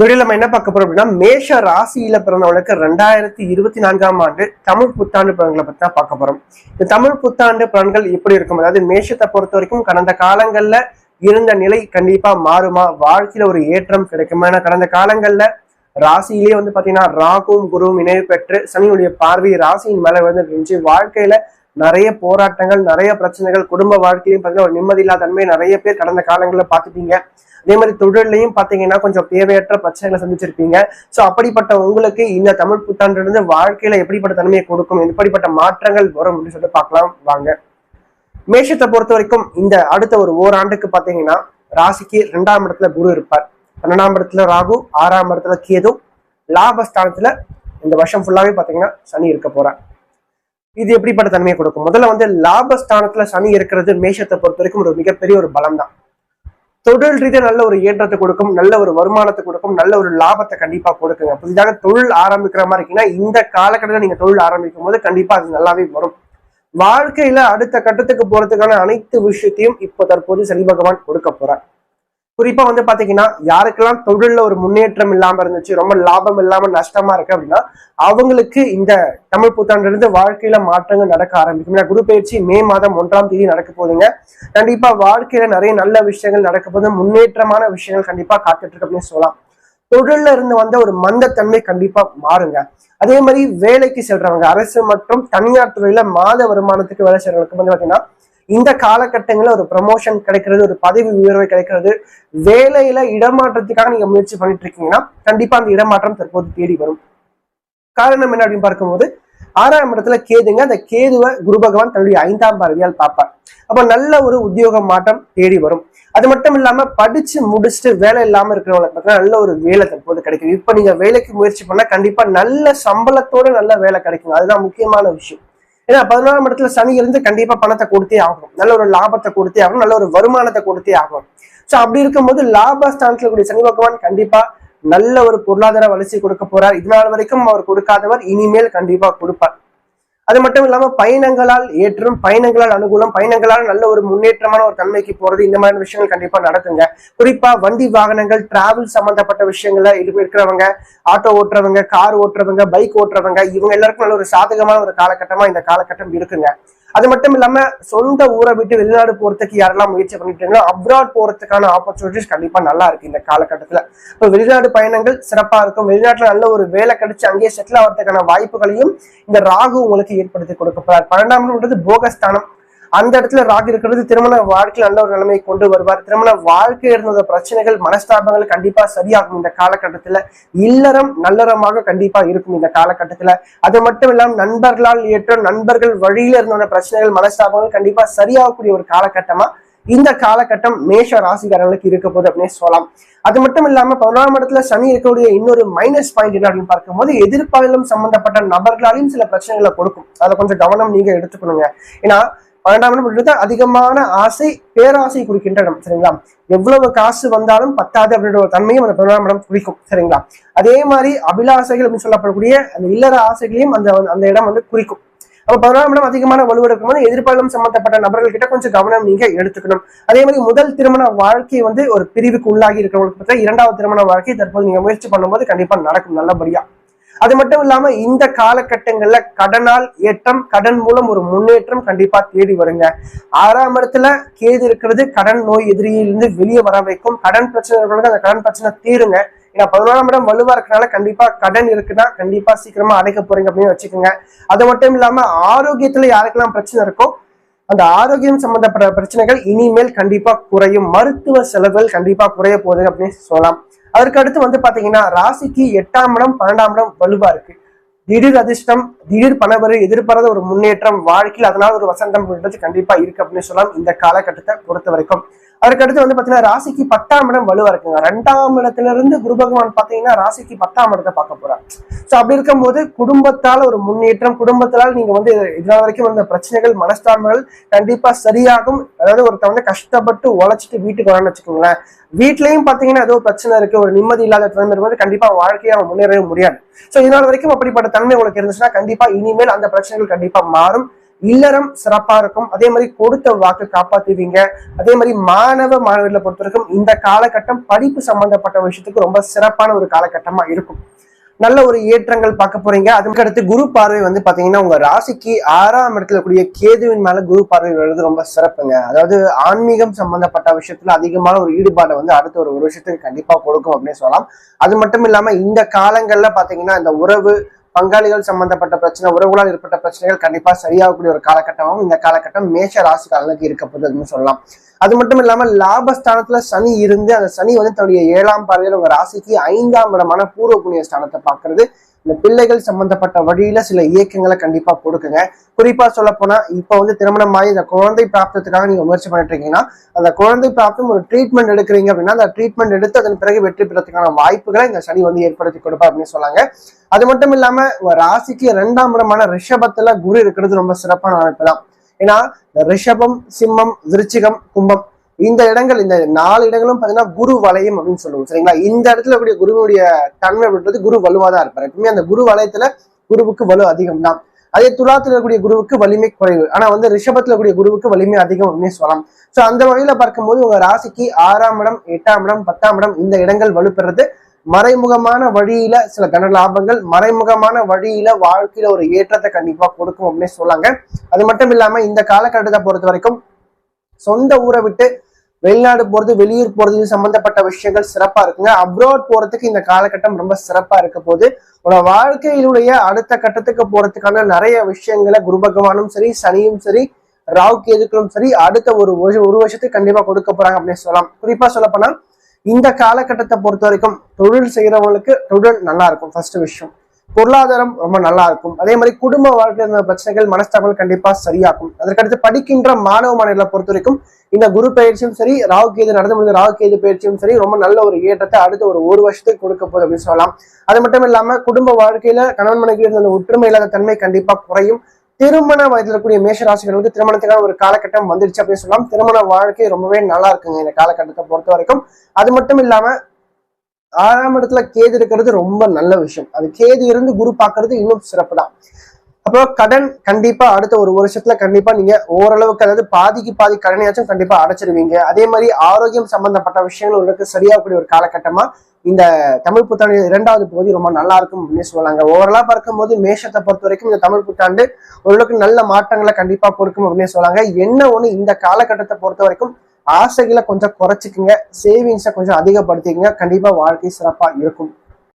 Video நம்ம என்ன பார்க்க போறோம் அப்படின்னா மேஷ ராசியில பிறந்தவங்களுக்கு ரெண்டாயிரத்தி இருபத்தி நான்காம் ஆண்டு தமிழ் புத்தாண்டு பலன்களை பத்தி தான் பார்க்க போறோம். இந்த தமிழ் புத்தாண்டு பலன்கள் எப்படி இருக்கும்? அதாவது மேஷத்தை பொறுத்த வரைக்கும் கடந்த காலங்கள்ல இருந்த நிலை கண்டிப்பா மாறுமா? வாழ்க்கையில ஒரு ஏற்றம் கிடைக்குமா? ஏன்னா கடந்த காலங்கள்ல ராசியிலேயே வந்து பாத்தீங்கன்னா ராகுவும் குருவும் இணைவு பெற்று சனியுடைய பார்வை ராசியின் மேல வந்து இருந்துச்சு வாழ்க்கையில நிறைய போராட்டங்கள் நிறைய பிரச்சனைகள் குடும்ப வாழ்க்கையிலும் பார்த்தீங்கன்னா ஒரு நிம்மதி இல்லாத தன்மை நிறைய பேர் கடந்த காலங்களில் பார்த்துட்டீங்க. அதே மாதிரி தொழிலையும் பார்த்தீங்கன்னா கொஞ்சம் தேவையற்ற பிரச்சனைகளை சந்திச்சிருப்பீங்க. ஸோ அப்படிப்பட்ட உங்களுக்கு இந்த தமிழ் புத்தாண்டிலிருந்து வாழ்க்கையில எப்படிப்பட்ட தன்மையை கொடுக்கும்? எப்படிப்பட்ட மாற்றங்கள் வரும் அப்படின்னு சொல்லிட்டு பார்க்கலாம். வாங்க. மேஷத்தை பொறுத்த வரைக்கும் இந்த அடுத்த ஒரு ஓராண்டுக்கு பார்த்தீங்கன்னா ராசிக்கு ரெண்டாம் இடத்துல குரு இருப்பார். பன்னெண்டாம் இடத்துல ராகு ஆறாம் இடத்துல கேது லாபஸ்தானத்துல இந்த வருஷம் ஃபுல்லாவே பார்த்தீங்கன்னா சனி இருக்க போறார். இது எப்படிப்பட்ட தன்மையை கொடுக்கும்? முதல்ல வந்து லாபஸ்தானத்துல சனி இருக்கிறது மேஷத்தை பொறுத்த வரைக்கும் ஒரு மிகப்பெரிய ஒரு பலம் தான் தொழில் ரீதியா நல்ல ஒரு ஏற்றத்தை கொடுக்கும் நல்ல ஒரு வருமானத்தை கொடுக்கும் நல்ல ஒரு லாபத்தை கண்டிப்பா கொடுக்குங்க. புதிதாக தொழில் ஆரம்பிக்கிற மாதிரி இருக்கீங்கன்னா இந்த காலகட்டத்தில் நீங்க தொழில் ஆரம்பிக்கும் போது கண்டிப்பா அது நல்லாவே வரும். வாழ்க்கையில அடுத்த கட்டத்துக்கு போறதுக்கான அனைத்து விஷயத்தையும் இப்போ தற்போது சனி பகவான் கொடுக்க போறார். குறிப்பா வந்து பாத்தீங்கன்னா யாருக்கெல்லாம் தொழில்ல ஒரு முன்னேற்றம் இல்லாம இருந்துச்சு ரொம்ப லாபம் இல்லாம நஷ்டமா இருக்கு அப்படின்னா அவங்களுக்கு இந்த தமிழ் புத்தாண்டுல வாழ்க்கையில மாற்றங்கள் நடக்க ஆரம்பிக்கும். ஏன்னா குரு பயிற்சி மே மாதம் ஒன்றாம் தேதி நடக்க போகுதுங்க. கண்டிப்பா வாழ்க்கையில நிறைய நல்ல விஷயங்கள் நடக்க போது முன்னேற்றமான விஷயங்கள் கண்டிப்பா காத்துட்டு இருக்கு அப்படின்னு சொல்லலாம். தொழில்ல இருந்து வந்த ஒரு மந்தத்தன்மை கண்டிப்பா மாறுங்க. அதே மாதிரி வேலைக்கு செல்றவங்க அரசு மற்றும் தனியார் துறையில மாத வருமானத்துக்கு வேலை செய்யறவங்களுக்கு வந்து பாத்தீங்கன்னா இந்த காலகட்டங்களில் ஒரு ப்ரமோஷன் கிடைக்கிறது ஒரு பதவி உயர்வு கிடைக்கிறது வேலையில இடமாற்றத்துக்காக நீங்க முயற்சி பண்ணிட்டு இருக்கீங்கன்னா கண்டிப்பா அந்த இடமாற்றம் தற்போது தேடி வரும். காரணம் என்ன அப்படின்னு பார்க்கும்போது ஆறாம் இடத்துல கேதுங்க அந்த கேதுவை குரு பகவான் தன்னுடைய ஐந்தாம் பார்வையால் பார்ப்பார். அப்ப நல்ல ஒரு உத்தியோக மாற்றம் தேடி வரும். அது மட்டும் இல்லாம படிச்சு முடிச்சுட்டு வேலை இல்லாம இருக்கிறவங்களுக்கு பார்த்தீங்கன்னா நல்ல ஒரு வேலை தற்போது கிடைக்கும். இப்ப நீங்க வேலைக்கு முயற்சி பண்ணா கண்டிப்பா நல்ல சம்பளத்தோட நல்ல வேலை கிடைக்கும் அதுதான் முக்கியமான விஷயம். ஏன்னா பதினோராம் இடத்துல சனி இருந்து கண்டிப்பா பணத்தை கொடுத்தே ஆகும் நல்ல ஒரு லாபத்தை கொடுத்தே ஆகும் நல்ல ஒரு வருமானத்தை கொடுத்தே ஆகும் ஸோ அப்படி இருக்கும்போது லாபஸ்தானத்துல கூடிய சனி பகவான் கண்டிப்பா நல்ல ஒரு பொருளாதார வளர்ச்சி கொடுக்க போறார். இது நாள் வரைக்கும் அவர் கொடுக்காதவர் இனிமேல் கண்டிப்பா கொடுப்பார். அது மட்டும் இல்லாம பயணங்களால் ஏற்றம் பயணங்களால் அனுகூலம் பயணங்களால் நல்ல ஒரு முன்னேற்றமான ஒரு தன்மைக்கு போறது இந்த மாதிரி விஷயங்கள் கண்டிப்பா நடக்குங்க. குறிப்பா வண்டி வாகனங்கள் டிராவல் சம்பந்தப்பட்ட விஷயங்கள்ல இது இருக்கிறவங்க ஆட்டோ ஓட்டுறவங்க கார் ஓட்டுறவங்க பைக் ஓட்டுறவங்க இவங்க எல்லாருக்கும் நல்ல ஒரு சாதகமான ஒரு காலகட்டமா இந்த காலகட்டம் இருக்குங்க. அது மட்டும் இல்லாம சொந்த ஊரை விட்டு வெளிநாடு போறதுக்கு யாரெல்லாம் முயற்சி பண்ணிட்டு அப்ராட் போறதுக்கான ஆப்பர்ச்சுனிட்டிஸ் கண்டிப்பா நல்லா இருக்கு இந்த காலகட்டத்துல. இப்போ வெளிநாடு பயணங்கள் சிறப்பா இருக்கும். வெளிநாட்டுல நல்ல ஒரு வேலை கிடைச்சு அங்கேயே செட்டில் ஆகிறதுக்கான வாய்ப்புகளையும் இந்த ராகு உங்களுக்கு ஏற்படுத்தி கொடுக்க போறார். பன்னெண்டாம் இடம்ன்றது போகஸ்தானம். அந்த இடத்துல ராகு இருக்கிறது திருமண வாழ்க்கையில் நல்ல ஒரு நிலைமையை கொண்டு வருவார். திருமண வாழ்க்கை இருந்த பிரச்சனைகள் மனஸ்தாபங்கள் கண்டிப்பா சரியாகும் இந்த காலகட்டத்துல. இல்லறம் நல்லறமாக கண்டிப்பா இருக்கும் இந்த காலகட்டத்துல. அது மட்டும் இல்லாம நண்பர்களால் ஏற்ற நண்பர்கள் வழியில இருந்த பிரச்சனைகள் மனஸ்தாபங்கள் கண்டிப்பா சரியாகக்கூடிய ஒரு காலகட்டமா இந்த காலகட்டம் மேஷ ராசிக்காரர்களுக்கு இருக்க போகுது அப்படின்னு சொல்லலாம். அது மட்டும் இல்லாம பதினொன்றாம் இடத்துல சனி இருக்கக்கூடிய இன்னொரு மைனஸ் பாயிண்ட் என்ன அப்படின்னு பார்க்கும்போது எதிர்ப்பாளர்களும் சம்பந்தப்பட்ட நபர்களாலையும் சில பிரச்சனைகளை கொடுக்கும். அதை கொஞ்சம் கவனம் நீங்க எடுத்துக்கணுங்க. ஏன்னா பன்னெண்டாம் இடம் அப்படின்றது அதிகமான ஆசை பேராசை குறிக்கின்ற இடம் சரிங்களா? எவ்வளவு காசு வந்தாலும் பத்தாது அப்படின்ற ஒரு தன்மையும் அந்த பன்னெண்டாம் இடம் குறிக்கும் சரிங்களா? அதே மாதிரி அபிலாசைகள் அப்படின்னு சொல்லப்படக்கூடிய அந்த இல்லற ஆசைகளையும் அந்த அந்த இடம் வந்து குறிக்கும். அப்போ பதினாறாம் இடம் அதிகமான வலுவெடுக்கும் போது எதிர்ப்பாளம் சம்பந்தப்பட்ட நபர்கள் கிட்ட கொஞ்சம் கவனம் நீங்க எடுத்துக்கணும். அதே மாதிரி முதல் திருமண வாழ்க்கை வந்து ஒரு பிரிவுக்கு உள்ளாகி இருக்கிறவங்களுக்கு பார்த்தா இரண்டாவது திருமண வாழ்க்கை தற்போது நீங்க முயற்சி பண்ணும்போது கண்டிப்பா நடக்கும் நல்லபடியா. அது மட்டும் இல்லாம இந்த காலகட்டங்கள்ல கடனால் ஏற்றம் கடன் மூலம் ஒரு முன்னேற்றம் கண்டிப்பா தேடி வருங்க. ஆறாம் இடத்துல கேது இருக்கிறது கடன் நோய் எதிரியிலிருந்து வெளியே வர வைக்கும். கடன் பிரச்சனை அந்த கடன் பிரச்சனை தீருங்க. ஏன்னா பதினோராம் இடம் வலுவா இருக்கனால கண்டிப்பா கடன் இருக்குன்னா கண்டிப்பா சீக்கிரமா அடைக்க போறீங்க அப்படின்னு வச்சுக்கோங்க. அது மட்டும் இல்லாம ஆரோக்கியத்துல யாருக்கெல்லாம் பிரச்சனை இருக்கோ அந்த ஆரோக்கியம் சம்பந்தப்பட்ட பிரச்சனைகள் இனிமேல் கண்டிப்பா குறையும். மருத்துவ செலவுகள் கண்டிப்பா குறைய போகுது அப்படின்னு சொல்லலாம். அதற்கு அடுத்து வந்து பாத்தீங்கன்னா ராசிக்கு எட்டாம் இடம் பன்னெண்டாம் இடம் வலுவா இருக்கு. திடீர் அதிர்ஷ்டம் திடீர் பணவரு எதிர்பாராத ஒரு முன்னேற்றம் வாழ்க்கையில் அதனால ஒரு வசந்தம் கண்டிப்பா இருக்கு அப்படின்னு சொல்லலாம் இந்த காலகட்டத்தை பொறுத்த வரைக்கும். அதுக்கடுத்து வந்து பாத்தீங்கன்னா ராசிக்கு பத்தாம் இடம் வலுவா இருக்குங்க. ரெண்டாம் இடத்துல இருந்து குரு பகவான் பாத்தீங்கன்னா ராசிக்கு பத்தாம் இடத்தை பார்க்க போறார். சோ அப்படி இருக்கும்போது குடும்பத்தால ஒரு முன்னேற்றம் குடும்பத்தால் நீங்க வந்து இதனால் வரைக்கும் வந்த பிரச்சனைகள் மனஸ்தாபங்கள் கண்டிப்பா சரியாகும். அதாவது ஒருத்த வந்து கஷ்டப்பட்டு உழைச்சிட்டு வீட்டுக்கு வரான்னு வச்சுக்கோங்களேன். வீட்லயும் பாத்தீங்கன்னா ஏதோ பிரச்சனை இருக்கு. ஒரு நிம்மதி இல்லாத தன்மை இருக்கும்போது கண்டிப்பா வாழ்க்கையை அவன் முன்னேறவே முடியாது. சோ இதனால் வரைக்கும் அப்படிப்பட்ட தன்மை உங்களுக்கு இருந்துச்சுன்னா கண்டிப்பா இனிமேல் அந்த பிரச்சனைகள் கண்டிப்பா மாறும். இல்லறம் சிறப்பா இருக்கும். அதே மாதிரி கொடுத்த வாக்கு காப்பாத்துவீங்க. அதே மாதிரி மாணவ மாணவர்களை பொறுத்த வரைக்கும் இந்த காலகட்டம் படிப்பு சம்பந்தப்பட்ட விஷயத்துக்கு ரொம்ப சிறப்பான ஒரு காலகட்டமா இருக்கும். நல்ல ஒரு ஏற்றங்கள் பார்க்க போறீங்க. அதுக்கு அடுத்து குரு பார்வை வந்து பாத்தீங்கன்னா உங்க ராசிக்கு ஆறாம் இடத்துல கூடிய கேதுவின் மேல குரு பார்வை வருது ரொம்ப சிறப்புங்க. அதாவது ஆன்மீகம் சம்பந்தப்பட்ட விஷயத்துல அதிகமான ஒரு ஈடுபாடை வந்து அடுத்த ஒரு ஒரு கண்டிப்பா கொடுக்கும் அப்படின்னு சொல்லலாம். அது மட்டும் இல்லாம இந்த காலங்கள்ல பாத்தீங்கன்னா இந்த உறவு பங்காளிகள் சம்பந்தப்பட்ட பிரச்சனை உறவுகளால் ஏற்பட்ட பிரச்சனைகள் கண்டிப்பா சரியாகக்கூடிய ஒரு காலகட்டமாகவும் இந்த காலகட்டம் மேஷ ராசிக்காரர்களுக்கு இருக்க போகுதுன்னு சொல்லலாம். அது மட்டும் இல்லாம லாபஸ்தானத்துல சனி இருந்து அந்த சனி வந்து தன்னுடைய ஏழாம் பார்வையில் உங்க ராசிக்கு ஐந்தாம் இடமான பூர்வ புண்ணிய ஸ்தானத்தை பாக்குறது இந்த பிள்ளைகள் சம்பந்தப்பட்ட வழியில சில இயக்கங்களை கண்டிப்பா கொடுக்குங்க குறிப்பா சொல்ல போனா இப்ப வந்து திருமணமாகி இந்த குழந்தை பிராப்தத்துக்காக நீங்க முயற்சி பண்ணிட்டு இருக்கீங்கன்னா அந்த குழந்தை பிராப்தம் ஒரு ட்ரீட்மெண்ட் எடுக்கிறீங்க அப்படின்னா அந்த ட்ரீட்மெண்ட் எடுத்து அதன் பிறகு வெற்றி பெறதுக்கான வாய்ப்புகளை இந்த சனி வந்து ஏற்படுத்தி கொடுப்பா அப்படின்னு சொன்னாங்க அது மட்டும் இல்லாம ராசிக்கு இரண்டாம் இடமான ரிஷபத்துல குரு இருக்கிறது ரொம்ப சிறப்பான அமைப்பு தான் ஏன்னா இந்த ரிஷபம் சிம்மம் விருச்சிகம் கும்பம் இந்த இடங்கள் இந்த நாலு இடங்களும் பாத்தீங்கன்னா குரு வலயம் அப்படின்னு சொல்லுவோம் சரிங்களா? இந்த இடத்துல கூடிய குருவினுடைய தன்மை அப்படின்றது குரு வலுவா தான் இருப்பார். எப்பவுமே அந்த குரு வலயத்துல குருவுக்கு வலு அதிகம் தான். அதே துலாத்துல இருக்கக்கூடிய குருவுக்கு வலிமை குறைவு. ஆனா வந்து ரிஷபத்துல கூடிய குருவுக்கு வலிமை அதிகம் அப்படின்னு சொல்லலாம். சோ அந்த வகையில பார்க்கும்போது உங்க ராசிக்கு ஆறாம் இடம் எட்டாம் இடம் பத்தாம் இடம் இந்த இடங்கள் வலுப்பெறது மறைமுகமான வழியில சில தன லாபங்கள் மறைமுகமான வழியில வாழ்க்கையில ஒரு ஏற்றத்தை கண்டிப்பா கொடுக்கும் அப்படின்னு சொல்லாங்க. அது மட்டும் இல்லாம இந்த காலகட்டத்தை பொறுத்த வரைக்கும் சொந்த ஊரை விட்டு வெளிநாடு போறது வெளியூர் போறது இது சம்பந்தப்பட்ட விஷயங்கள் சிறப்பா இருக்குங்க. அப்ராட் போறதுக்கு இந்த காலகட்டம் ரொம்ப சிறப்பா இருக்க போது உங்களோட வாழ்க்கையிலுடைய அடுத்த கட்டத்துக்கு போறதுக்கான நிறைய விஷயங்களை குரு பகவானும் சரி சனியும் சரி ராவ் கேதுக்களும் சரி அடுத்த ஒரு ஒரு ஒரு வருஷத்துக்கு கண்டிப்பா கொடுக்க போறாங்க அப்படின்னு சொல்லலாம். குறிப்பா சொல்ல போனா இந்த காலகட்டத்தை பொறுத்த வரைக்கும் தொழில் செய்யறவங்களுக்கு தொழில் நல்லா இருக்கும் ஃபர்ஸ்ட் விஷயம். பொருளாதாரம் ரொம்ப நல்லா இருக்கும் அதே மாதிரி குடும்ப வாழ்க்கையில் இருந்த பிரச்சனைகள் மனஸ்தாபங்கள் கண்டிப்பா சரியாகும். அதற்கடுத்து படிக்கின்ற மாணவ மாணவர்களை பொறுத்த வரைக்கும் இந்த குரு பயிற்சியும் சரி ராகு கேது நடந்து முடிந்த ராகு கேது பயிற்சியும் சரி ரொம்ப நல்ல ஒரு ஏற்றத்தை அடுத்த ஒரு ஒரு வருஷத்துக்கு கொடுக்க போகுது அப்படின்னு சொல்லலாம். அது மட்டும் இல்லாம குடும்ப வாழ்க்கையில கணவன் மனைவி இருந்த ஒற்றுமை இல்லாத தன்மை கண்டிப்பா குறையும். திருமண வயதில் இருக்கக்கூடிய மேஷராசிகளுக்கு திருமணத்துக்கான ஒரு காலகட்டம் வந்துருச்சு அப்படின்னு சொல்லலாம். திருமண வாழ்க்கை ரொம்பவே நல்லா இருக்குங்க இந்த காலகட்டத்தை பொறுத்த வரைக்கும் அது மட்டும் இல்லாம ஆறாம் இடத்துல கேது இருக்கிறது ரொம்ப நல்ல விஷயம். அது கேது இருந்து குரு பார்க்கிறது இன்னும் சிறப்பு தான் அப்புறம் கடன் கண்டிப்பா அடுத்த ஒரு வருஷத்துல கண்டிப்பா நீங்க ஓரளவுக்கு அதாவது பாதிக்கு பாதி கடனையாச்சும் கண்டிப்பா அடைச்சிருவீங்க. அதே மாதிரி ஆரோக்கியம் சம்பந்தப்பட்ட விஷயங்கள் உங்களுக்கு சரியாகக்கூடிய ஒரு காலகட்டமா இந்த தமிழ் புத்தாண்டு இரண்டாவது பகுதி ரொம்ப நல்லா இருக்கும் அப்படின்னு சொல்லுவாங்க ஓவரலா பார்க்கும்போது மேஷத்தை பொறுத்த வரைக்கும் இந்த தமிழ் புத்தாண்டு ஓரளவுக்கு நல்ல மாற்றங்களை கண்டிப்பா கொடுக்கும் அப்படின்னு சொல்லுவாங்க என்ன ஒண்ணு இந்த காலகட்டத்தை பொறுத்த வரைக்கும் ஆசைகளை கொஞ்சம் குறைச்சிக்கங்க சேவிங்ஸை கொஞ்சம் அதிகப்படுத்திக்கங்க. கண்டிப்பாக வாழ்க்கை சிறப்பாக இருக்கும்.